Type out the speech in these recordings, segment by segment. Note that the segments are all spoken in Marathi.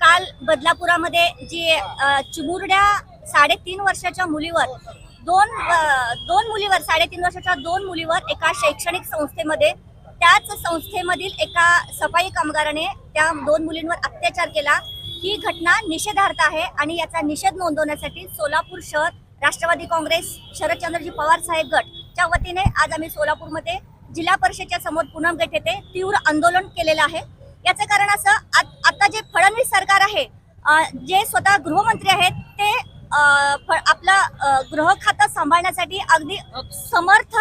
काल बदलापुरामध्ये जी चिमुरड्या साडेतीन वर्षाच्या मुलीवर दोन दोन मुलीवर साडेतीन वर्षाच्या दोन मुलीवर एका शैक्षणिक संस्थेमध्ये त्याच संस्थेमधील एका सफाई कामगाराने त्या दोन मुलींवर अत्याचार केला. ही घटना निषेधार्थ आहे आणि याचा निषेध नोंदवण्यासाठी सोलापूर शहर राष्ट्रवादी काँग्रेस शरदचंद्रजी पवार साहेब गटच्या वतीने आज आम्ही सोलापूरमध्ये जिल्हा परिषदेच्या समोर पुनम गट येथे तीव्र आंदोलन केलेलं आहे. याचं कारण असं आत- जे फडणवीस सरकार आहे जे स्वतः गृहमंत्री आहेत ते आपलं गृह खातं सांभाळण्यासाठी अगदी समर्थ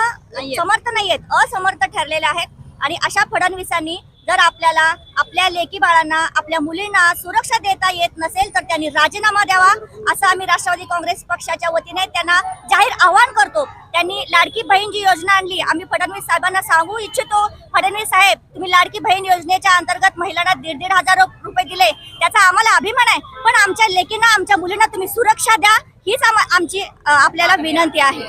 समर्थ नाही आहेत असमर्थ ठरलेले आहेत. आणि अशा फडणवीसांनी जर आपल्याला आपल्या लेकी बाळांना आपल्या मुलींना सुरक्षा देता येत नसेल तर त्यांनी राजीनामा द्यावा असं आम्ही राष्ट्रवादी काँग्रेस पक्षाच्या वतीने त्यांना जाहीर आवाहन करतो. त्यांनी लाडकी बहीण जी योजना आणली आम्ही फडणवीस साहेबांना सांगू इच्छितो. फडणवीस साहेब तुम्ही लाडकी बहीण योजनेच्या अंतर्गत महिलांना दीड दीड हजार रुपये दिले. त्याचा आम्हाला अभिमान आहे. पण आमच्या लेकींना आमच्या मुलींना तुम्ही सुरक्षा द्या. हीच आमची आपल्याला विनंती आहे.